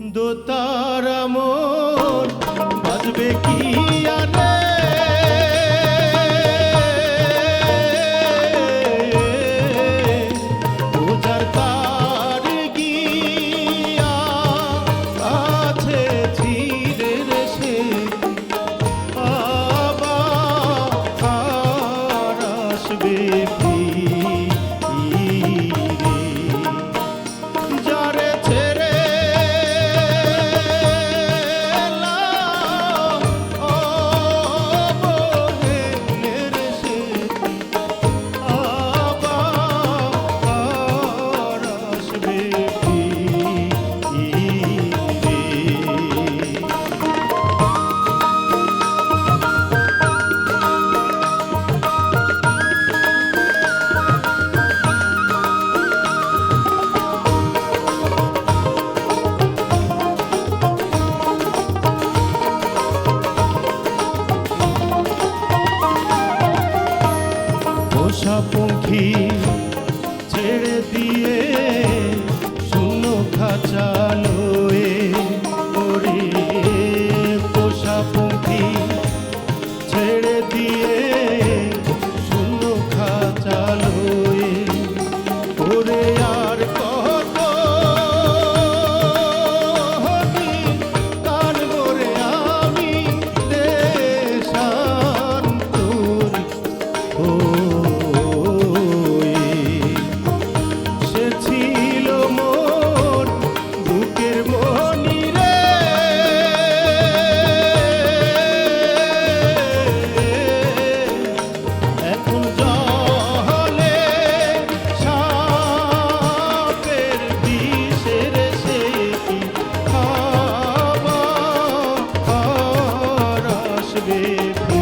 দোতারা মন বাজবে কি আরে পূজার তার পোষা পঙ্খী ছেড়ে দিয়ে শূন্য খাঁচা দেব।